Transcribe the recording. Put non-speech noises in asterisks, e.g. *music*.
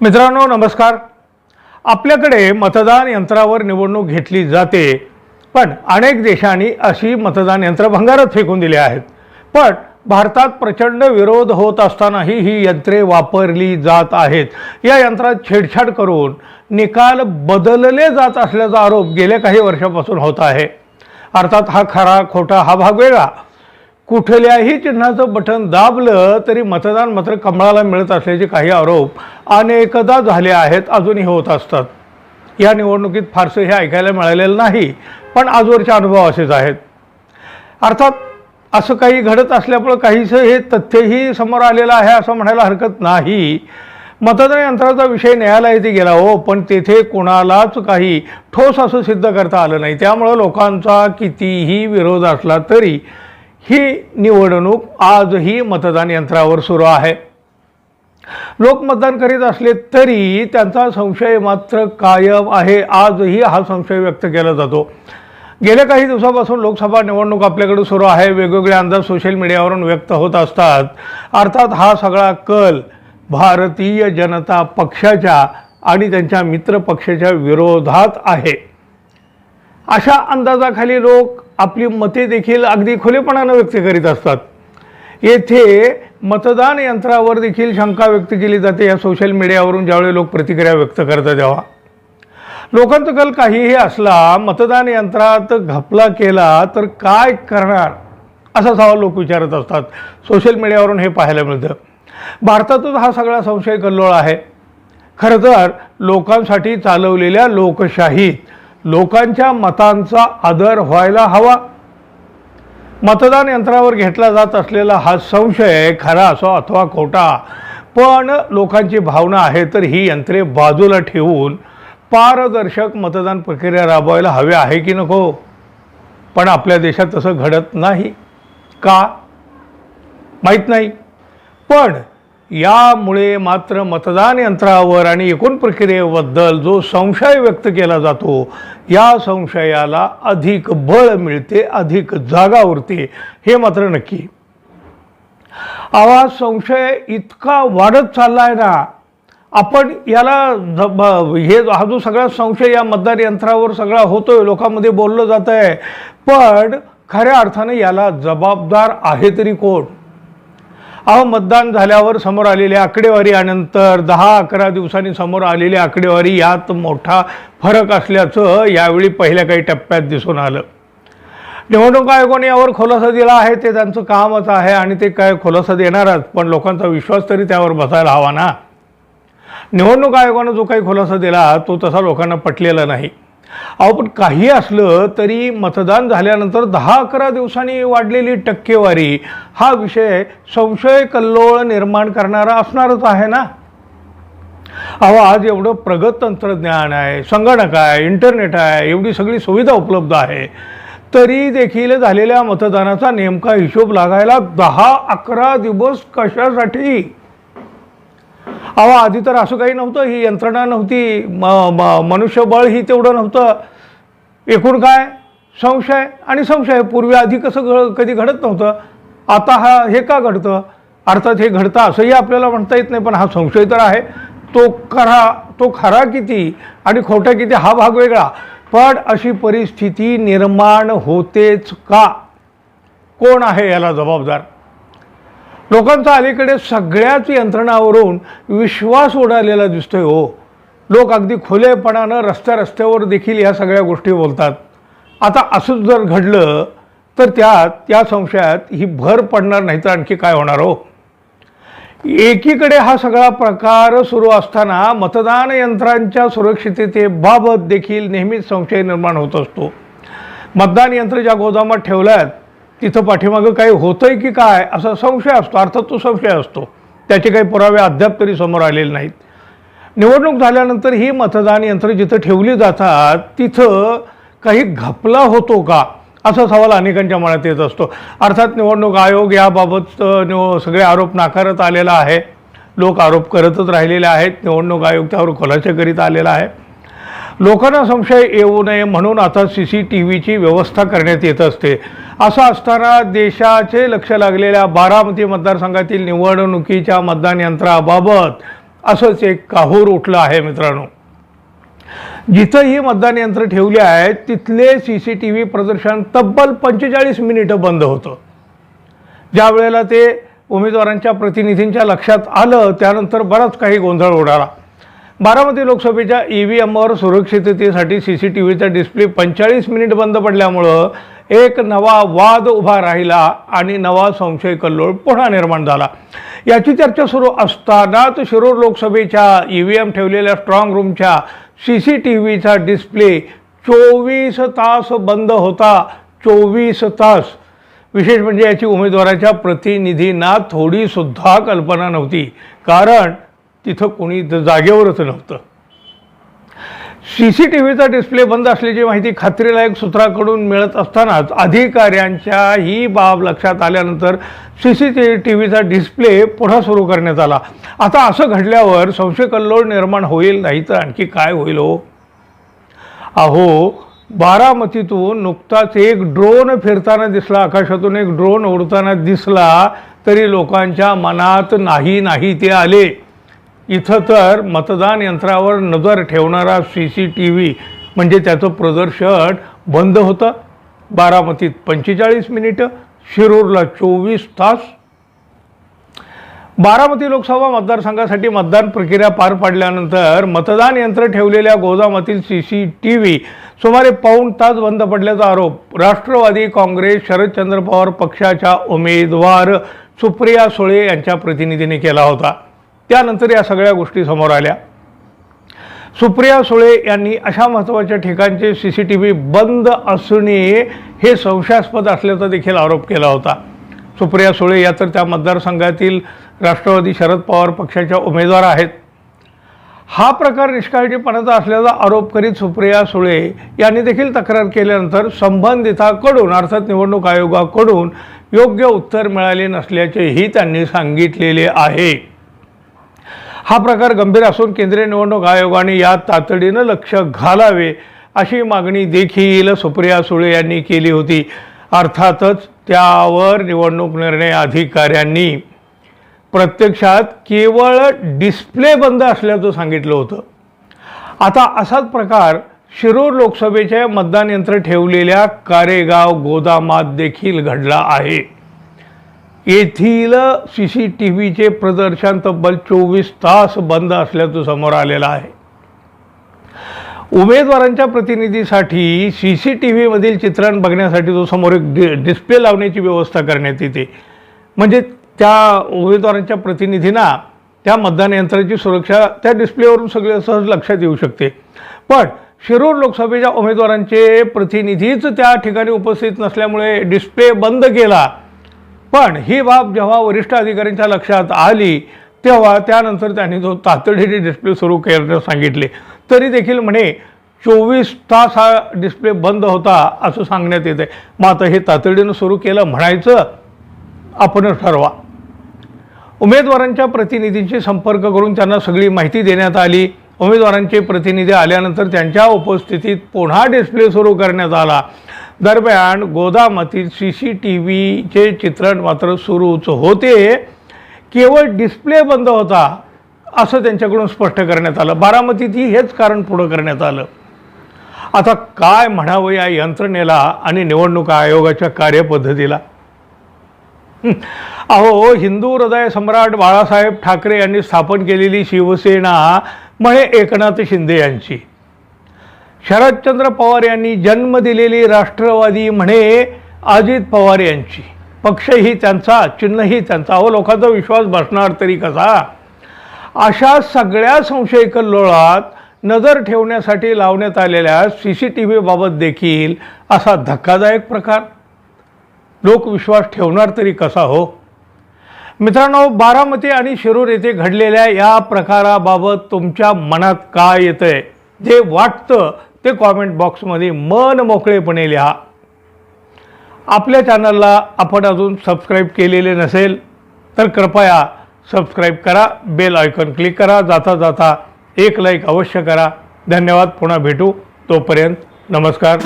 मित्रांनो नमस्कार. आपल्याकडे मतदान यंत्रावर निवडणूक घेतली जाते पण अनेक देशांनी अशी मतदान यंत्र भंगारात फेकून दिली आहेत. पण भारतात प्रचंड विरोध होत असतानाही ही यंत्रे वापरली जात आहेत. या यंत्रात छेडछाड करून निकाल बदलले जात असल्याचा आरोप गेल्या काही वर्षापासून होत आहे. अर्थात हा खरा खोटा हा भाग वेगळा. कुठल्याही चिन्हाचं बटन दाबलं तरी मतदान मात्र कमळाला मिळत असल्याचे काही आरोप अनेकदा झाले आहेत अजूनही होत असतात. या निवडणुकीत फारसं हे ऐकायला मिळालेलं नाही पण आजवरचे अनुभव असेच आहेत. अर्थात असं काही घडत असल्यामुळं काहीसं हे तथ्यही समोर आलेलं आहे असं म्हणायला हरकत नाही. मतदान यंत्राचा विषय न्यायालयातही गेला हो पण तेथे कोणालाच काही ठोस असं सिद्ध करता आलं नाही. त्यामुळं लोकांचा कितीही विरोध असला तरी ही निवडणूक आजही मतदान यंत्रावर सुरू आहे. लोक मतदान करीत असले तरी त्यांचा संशय मात्र कायम आहे. आजही हा संशय व्यक्त केला जातो. गेल्या काही दिवसापासून लोकसभा निवडणूक आपल्याकडे सुरू आहे. वेगवेगळे अंदाज सोशल मीडियावरून व्यक्त होत असतात. अर्थात हा सगळा कल भारतीय जनता पक्षाच्या आणि त्यांच्या मित्र पक्षाच्या विरोधात आहे. अशा अंदाजाखाली लोक आपली मते देखील अगदी खुलेपणानं व्यक्त करीत असतात. येथे मतदान यंत्रावर देखील शंका व्यक्त केली जाते या सोशल मीडियावरून ज्यावेळी लोक प्रतिक्रिया व्यक्त करतात तेव्हा. लोकांचा कल काहीही असला मतदान यंत्रात घपला केला तर काय करणार? असा सवाल लोक विचारत असतात. सोशल मीडियावरून हे पाहायला मिळतं. भारतातच हा सगळा संशय कल्लोळ आहे. खरं तर लोकांसाठी चालवलेल्या लोकशाहीत लोकांच्या मतांचा आदर व्हायला हवा. मतदान यंत्रावर घेतला जात असलेला हा संशय खरा असो अथवा खोटा पण लोकांची भावना आहे तर ही यंत्रे बाजूला ठेवून पारदर्शक मतदान प्रक्रिया राबवायला हवी आहे की नको? पण आपल्या देशात तसं घडत नाही. का? माहीत नाही. पण यामुळे मात्र मतदान यंत्रावर आणि एकूण प्रक्रियेबद्दल जो संशय व्यक्त केला जातो या संशयाला अधिक बळ मिळते अधिक जागा उरते हे मात्र नक्की. आवाज संशय इतका वाढत चालला आहे ना आपण याला ज- हे हा जो सगळा संशय या मतदार यंत्रावर सगळा होतोय लोकांमध्ये बोललं जात आहे पण खऱ्या अर्थानं याला जबाबदार आहे तरी कोण? अहो मतदान झाल्यावर समोर आलेली आकडेवारीनंतर दहा अकरा दिवसांनी समोर आलेली आकडेवारी यात मोठा फरक असल्याचं यावेळी पहिल्या काही टप्प्यात दिसून आलं. निवडणूक आयोगाने यावर खुलासा दिला आहे ते त्यांचं कामच आहे आणि ते काय खुलासा देणारच पण लोकांचा विश्वास तरी त्यावर बसायला हवा ना. निवडणूक आयोगानं जो काही खुलासा दिला तो तसा लोकांना पटलेला नाही. अहो पण काही असलं तरी मतदान झाल्यानंतर दहा अकरा दिवसांनी वाढलेली टक्केवारी हा विषय संशय कल्लोळ निर्माण करणारा असणारच आहे ना? अहो आज एवढं प्रगत तंत्रज्ञान आहे संगणक आहे इंटरनेट आहे एवढी सगळी सुविधा उपलब्ध आहे. तरी देखील झालेल्या मतदानाचा नेमका हिशोब लागायला दहा अकरा दिवस कशासाठी? अहो आधी तर असं काही नव्हतं. ही यंत्रणा नव्हती. म म मनुष्यबळ ही तेवढं नव्हतं. एकूण काय? संशय आणि संशय. पूर्वी आधी कसं घ कधी घडत नव्हतं. आता हा हे का घडतं? अर्थात हे घडतं असंही आपल्याला म्हणता येत नाही पण हा संशय तर आहे. तो खरा तो खरा किती आणि खोटा किती हा भाग वेगळा. पण अशी परिस्थिती निर्माण होतेच का? कोण आहे याला जबाबदार? लोकांचा अलीकडे सगळ्याच यंत्रणावरून विश्वास उडालेला दिसतोय हो. लोक अगदी खुलेपणानं रस्त्या रस्त्यावर देखील या सगळ्या गोष्टी बोलतात. आता असंच जर घडलं तर त्यात त्या संशयात ही भर पडणार नाही तर आणखी काय होणार हो? एकीकडे हा सगळा प्रकार सुरू असताना मतदान यंत्रांच्या सुरक्षिततेबाबत देखील नेहमीच संशय निर्माण होत असतो. मतदान यंत्र ज्या गोदामात ठेवल्यात तिथं पाठीमागं काही होतंय की काय असा संशय असतो अर्थात तो संशय असतो. त्याचे काही पुरावे अद्याप तरी समोर आलेले नाहीत. निवडणूक झाल्यानंतर ही मतदान यंत्र जिथं ठेवली जातात तिथं काही घपला होतो का? असा सवाल अनेकांच्या मनात येत असतो. अर्थात निवडणूक आयोग याबाबत निव सगळे आरोप नाकारत आलेला आहे. लोक आरोप करतच राहिलेले आहेत. निवडणूक आयोग त्यावर खुलासे करीत आलेला आहे. लोकांना संशय येऊ नये म्हणून आता सी सी टी व्हीची व्यवस्था करण्यात येत असते. असं असताना देशाचे लक्ष लागलेल्या बारामती मतदारसंघातील निवडणुकीच्या मतदान यंत्राबाबत असंच एक काहूर उठलं आहे मित्रांनो. जिथं ही मतदान यंत्र ठेवली आहेत तिथले सी सी टी व्ही प्रदर्शन तब्बल पंचेचाळीस मिनिटं बंद होतं. ज्या वेळेला ते उमेदवारांच्या प्रतिनिधींच्या लक्षात आलं त्यानंतर बराच काही गोंधळ उडाला. बारामती लोकसभेच्या ई व्ही एमवर सुरक्षिततेसाठी सी सी टी व्हीचा डिस्प्ले पंचेचाळीस मिनिट बंद पडल्यामुळं एक नवा वाद उभा राहिला आणि नवा संशय कल्लोळ पुन्हा निर्माण झाला. याची चर्चा सुरू असतानाच शिरूर लोकसभेच्या ई व्ही एम ठेवलेल्या स्ट्रॉंग रूमच्या सी सी टी व्हीचा डिस्प्ले चोवीस तास बंद होता. चोवीस तास. विशेष म्हणजे याची उमेदवाराच्या प्रतिनिधींना थोडीसुद्धा कल्पना नव्हती. कारण तिथं कोणी द- जागेवरच नव्हतं. सी सी टी व्हीचा डिस्प्ले बंद असल्याची माहिती खात्रीलायक सूत्राकडून मिळत असतानाच अधिकाऱ्यांच्या ही बाब लक्षात आल्यानंतर सी सी टी व्हीचा डिस्प्ले पुन्हा सुरू करण्यात आला. आता असं घडल्यावर संशय कल्लोळ निर्माण होईल नाही तर आणखी काय होईल हो? अहो बारामतीतून नुकताच एक ड्रोन फिरताना दिसला आकाशातून एक ड्रोन उडताना दिसला तरी लोकांच्या मनात नाही नाही ते आले. इथं तर मतदान यंत्रावर नजर ठेवणारा सी सी टी व्ही म्हणजे त्याचं प्रदर्शन बंद होतं. बारामतीत पंचेचाळीस मिनिटं शिरूरला चोवीस तास. बारामती लोकसभा मतदारसंघासाठी मतदान प्रक्रिया पार पाडल्यानंतर मतदान यंत्र ठेवलेल्या गोदामातील सी सी टी व्ही सुमारे पाऊण तास बंद पडल्याचा आरोप राष्ट्रवादी काँग्रेस शरदचंद्र पवार पक्षाच्या उमेदवार सुप्रिया सुळे यांच्या प्रतिनिधीने केला होता. त्यानंतर या सगळ्या गोष्टी समोर आल्या. सुप्रिया सुळे यांनी अशा महत्त्वाच्या ठिकाणचे सी सी टी व्ही बंद असणे हे संशयास्पद असल्याचा देखील आरोप केला होता. सुप्रिया सुळे या तर त्या मतदारसंघातील राष्ट्रवादी शरद पवार पक्षाच्या उमेदवार आहेत. हा प्रकार निष्काळजीपणाचा असल्याचा आरोप करीत सुप्रिया सुळे यांनी देखील तक्रार केल्यानंतर संबंधिताकडून अर्थात निवडणूक आयोगाकडून योग्य उत्तर मिळाले नसल्याचेही त्यांनी सांगितलेले आहे. हा प्रकार गंभीर असून केंद्रीय निवडणूक आयोगाने यात तातडीनं लक्ष घालावे अशी मागणी देखील सुप्रिया सुळे यांनी केली होती. अर्थातच त्यावर निवडणूक निर्णय अधिकाऱ्यांनी प्रत्यक्षात केवळ डिस्प्ले बंद असल्याचं सांगितलं होतं. आता असाच प्रकार शिरूर लोकसभेच्या मतदान यंत्र ठेवलेल्या कारेगाव गोदामात देखील घडला आहे. येथील सी सी टी व्हीचे प्रदर्शन तब्बल चोवीस तास बंद असल्याचं समोर आलेलं आहे. उमेदवारांच्या प्रतिनिधीसाठी सी सी टी व्हीमधील चित्रण बघण्यासाठी तो समोर एक डि डिस्प्ले लावण्याची व्यवस्था करण्यात येते. म्हणजे त्या उमेदवारांच्या प्रतिनिधींना त्या मतदान यंत्राची सुरक्षा त्या डिस्प्लेवरून सगळे सहज लक्षात येऊ शकते. पण शिरूर लोकसभेच्या उमेदवारांचे प्रतिनिधीच त्या ठिकाणी उपस्थित नसल्यामुळे डिस्प्ले बंद केला. पण ही बाब जेव्हा वरिष्ठ अधिकाऱ्यांच्या लक्षात आली तेव्हा त्यानंतर त्यांनी जो तातडीने डिस्प्ले सुरू करण्यास सांगितले. तरी देखील म्हणे चोवीस तास हा डिस्प्ले बंद होता असं सांगण्यात येते मग आता हे तातडीनं सुरू केलं म्हणायचं आपणच ठरवा. उमेदवारांच्या प्रतिनिधींशी संपर्क करून त्यांना सगळी माहिती देण्यात आली. उमेदवारांचे प्रतिनिधी आल्यानंतर त्यांच्या उपस्थितीत पुन्हा डिस्प्ले सुरू करण्यात आला. दरम्यान गोदामातील सी सी टी व्हीचे चित्रण मात्र सुरूच होते. केवळ डिस्प्ले बंद होता असं त्यांच्याकडून स्पष्ट करण्यात आलं. बारामतीतही हेच कारण पुढं करण्यात आलं. आता काय म्हणावं या यंत्रणेला आणि निवडणूक आयोगाच्या कार्यपद्धतीला? *laughs* अहो हिंदू हृदय सम्राट बाळासाहेब ठाकरे यांनी स्थापन केलेली शिवसेना म्हणे एकनाथ शिंदे यांची. शरदचंद्र पवार यांनी जन्म दिलेली राष्ट्रवादी म्हणे अजित पवार यांची. पक्षही त्यांचा चिन्हही त्यांचा. अहो लोकांचा विश्वास बसणार तरी कसा? अशा सगळ्या संशय कल्लोळात नजर ठेवण्यासाठी लावण्यात आलेल्या सी सी टी व्हीबाबत देखील असा धक्कादायक प्रकार. लोक विश्वास ठेवणार तरी कसा हो? मित्रांनो बारामती आणि शिरूर येथे घडलेल्या या प्रकाराबाबत तुमच्या मनात काय आहे जे वाटतं ते कॉमेंट बॉक्समध्ये मन मोकळेपणे लिहा. आपल्या चॅनलला आपण अजून सबस्क्राईब केलेले नसेल तर कृपया सबस्क्राईब करा बेल आयकॉन क्लिक करा जाता जाता एक लाईक अवश्य करा. धन्यवाद पुन्हा भेटू. तोपर्यंत नमस्कार.